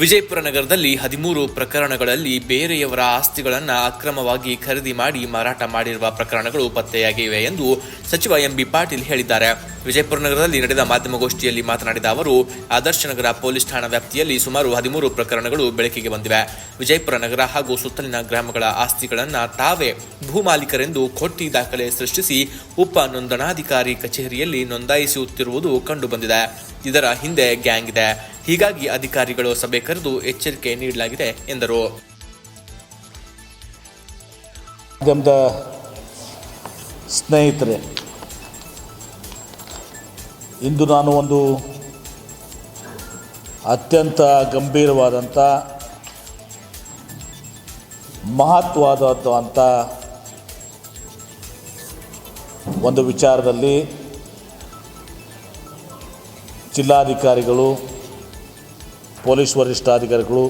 ವಿಜಯಪುರ ನಗರದಲ್ಲಿ ಹದಿಮೂರು ಪ್ರಕರಣಗಳಲ್ಲಿ ಬೇರೆಯವರ ಆಸ್ತಿಗಳನ್ನು ಅಕ್ರಮವಾಗಿ ಖರೀದಿ ಮಾಡಿ ಮಾರಾಟ ಮಾಡಿರುವ ಪ್ರಕರಣಗಳು ಪತ್ತೆಯಾಗಿವೆ ಎಂದು ಸಚಿವ ಎಂಬಿ ಪಾಟೀಲ್ ಹೇಳಿದ್ದಾರೆ. ವಿಜಯಪುರ ನಗರದಲ್ಲಿ ನಡೆದ ಮಾಧ್ಯಮಗೋಷ್ಠಿಯಲ್ಲಿ ಮಾತನಾಡಿದ ಅವರು, ಆದರ್ಶ ನಗರ ಪೊಲೀಸ್ ಠಾಣಾ ವ್ಯಾಪ್ತಿಯಲ್ಲಿ ಸುಮಾರು ಹದಿಮೂರು ಪ್ರಕರಣಗಳು ಬೆಳಕಿಗೆ ಬಂದಿವೆ. ವಿಜಯಪುರ ನಗರ ಹಾಗೂ ಸುತ್ತಲಿನ ಗ್ರಾಮಗಳ ಆಸ್ತಿಗಳನ್ನು ತಾವೇ ಭೂಮಾಲೀಕರೆಂದು ಕೊಟ್ಟಿ ದಾಖಲೆ ಸೃಷ್ಟಿಸಿ ಉಪ ನೋಂದಣಾಧಿಕಾರಿ ಕಚೇರಿಯಲ್ಲಿ ನೋಂದಾಯಿಸುತ್ತಿರುವುದು ಕಂಡುಬಂದಿದೆ. ಇದರ ಹಿಂದೆ ಗ್ಯಾಂಗ್ ಇದೆ. ಹೀಗಾಗಿ ಅಧಿಕಾರಿಗಳು ಸಭೆ ಕರೆದು ಎಚ್ಚರಿಕೆ ನೀಡಲಾಗಿದೆ ಎಂದರು. ಸ್ನೇಹಿತರೆ, ಇಂದು ನಾನು ಒಂದು ಅತ್ಯಂತ ಗಂಭೀರವಾದಂಥ ಮಹತ್ವವಾದದ್ದು ಅಂತ ಒಂದು ವಿಚಾರದಲ್ಲಿ ಜಿಲ್ಲಾಧಿಕಾರಿಗಳು ಪೊಲೀಸ್ ವರಿಷ್ಠಾಧಿಕಾರಿಗಳು,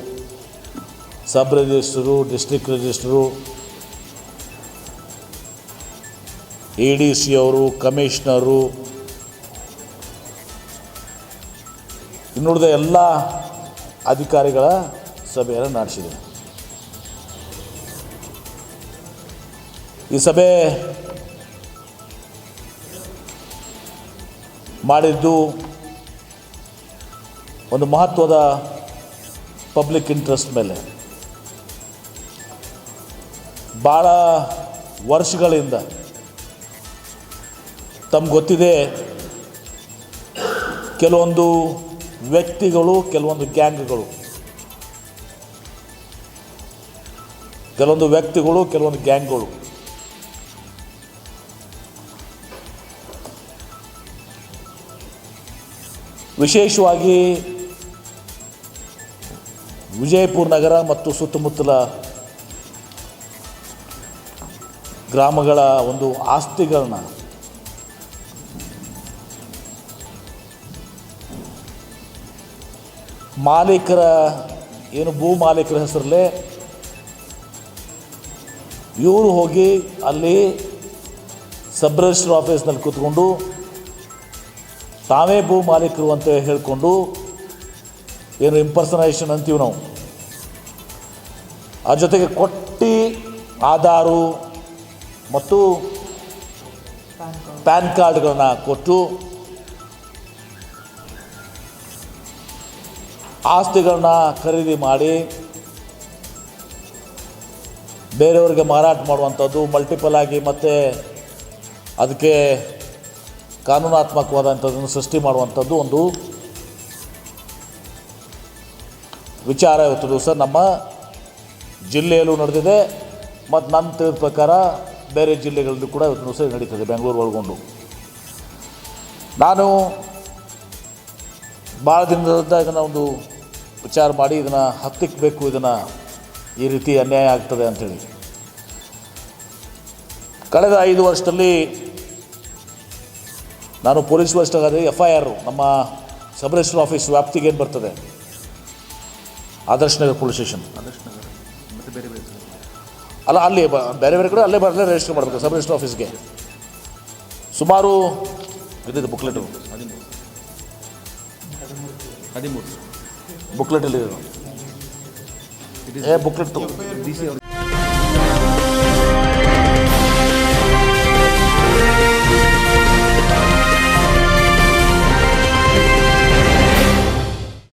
sub registrar, district registrar E D C ಅವರು, ಕಮಿಷನರು, ಇನ್ನುಳಿದ ಎಲ್ಲ ಅಧಿಕಾರಿಗಳ ಸಭೆಯನ್ನು ನಡೆಸಿದೆ. ಈ ಸಭೆ ಮಾಡಿದ್ದು ಒಂದು ಮಹತ್ವದ ಪಬ್ಲಿಕ್ ಇಂಟ್ರೆಸ್ಟ್ ಮೇಲೆ. ಭಾಳ ವರ್ಷಗಳಿಂದ ತಮ್ಗೆ ಗೊತ್ತಿದೆ, ಕೆಲವೊಂದು ವ್ಯಕ್ತಿಗಳು, ಕೆಲವೊಂದು ಗ್ಯಾಂಗ್ಗಳು. ಕೆಲವೊಂದು ವ್ಯಕ್ತಿಗಳು, ಕೆಲವೊಂದು ಗ್ಯಾಂಗ್ಗಳು. ವಿಶೇಷವಾಗಿ ವಿಜಯಪುರ ನಗರ ಮತ್ತು ಸುತ್ತಮುತ್ತಲ ಗ್ರಾಮಗಳ ಒಂದು ಆಸ್ತಿಗಳನ್ನ ಮಾಲೀಕರ, ಏನು ಭೂ ಮಾಲೀಕರ ಹೆಸರಲ್ಲೇ ಇವರು ಹೋಗಿ ಅಲ್ಲಿ ಸಬ್ ರಿಜಿಸ್ಟರ್ ಆಫೀಸ್ನಲ್ಲಿ ಕೂತ್ಕೊಂಡು ತಾವೇ ಭೂ ಮಾಲೀಕರು ಅಂತ ಹೇಳಿಕೊಂಡು ಏನು ಇಂಪರ್ಸನೈಷನ್ ಅಂತೀವಿ ನಾವು. ಆ ಜೊತೆಗೆ ಕೊಟ್ಟಿ ಆಧಾರು ಮತ್ತು ಪ್ಯಾನ್ ಕಾರ್ಡ್ಗಳನ್ನು ಕೊಟ್ಟು ಆಸ್ತಿಗಳನ್ನ ಖರೀದಿ ಮಾಡಿ ಬೇರೆಯವರಿಗೆ ಮಾರಾಟ ಮಾಡುವಂಥದ್ದು ಮಲ್ಟಿಪಲ್ ಆಗಿ ಮತ್ತು ಅದಕ್ಕೆ ಕಾನೂನಾತ್ಮಕವಾದಂಥದ್ದನ್ನು ಸೃಷ್ಟಿ ಮಾಡುವಂಥದ್ದು ಒಂದು ವಿಚಾರ ಇವತ್ತು ದಿವಸ ನಮ್ಮ ಜಿಲ್ಲೆಯಲ್ಲೂ ನಡೆದಿದೆ. ಮತ್ತು ನನ್ನ ತಿಳಿದ ಪ್ರಕಾರ ಬೇರೆ ಜಿಲ್ಲೆಗಳಲ್ಲೂ ಕೂಡ ಇವತ್ತು ಸಹ ನಡೀತದೆ ಬೆಂಗಳೂರು ಒಳಗೊಂಡು. ನಾನು ಭಾಳ ದಿನದಿಂದ ಇದನ್ನು ಒಂದು ವಿಚಾರ ಮಾಡಿ ಇದನ್ನು ಹತ್ತಿಕ್ಕಬೇಕು ಇದನ್ನು ಈ ರೀತಿ ಅನ್ಯಾಯ ಆಗ್ತದೆ ಅಂಥೇಳಿ ಕಳೆದ ಐದು ವರ್ಷದಲ್ಲಿ ನಾನು ಪೊಲೀಸ್ ವರಿಷ್ಠರಾಗಿ ಎಫ್ ಐ ಆರು ನಮ್ಮ ಸಬ್ ರಿಜಿಸ್ಟರ್ ಆಫೀಸ್ ವ್ಯಾಪ್ತಿಗೆ ಏನು ಬರ್ತದೆ? Adarshnagar police station. ಅಲ್ಲ ಅಲ್ಲಿ ಬ- ಬೇರೆ ಬೇರೆ ಕಡೆ ಅಲ್ಲೇ ಬರಲೇ ರಿಜಿಸ್ಟರ್ ಮಾಡಬೇಕು ಸಬ್ ರಿಜಿಸ್ಟರ್ ಆಫೀಸ್ಗೆ ಸುಮಾರು ಇದಿದೆ ಬುಕ್ಲೆಟು ಹದಿಮೂರು. ಬುಕ್ಲೆಟ್ ಅಲ್ಲಿ ಏ ಬುಕ್ಲೆಟ್ ತಗೋ. ಡಿ ಸಿ ಅವ್ರ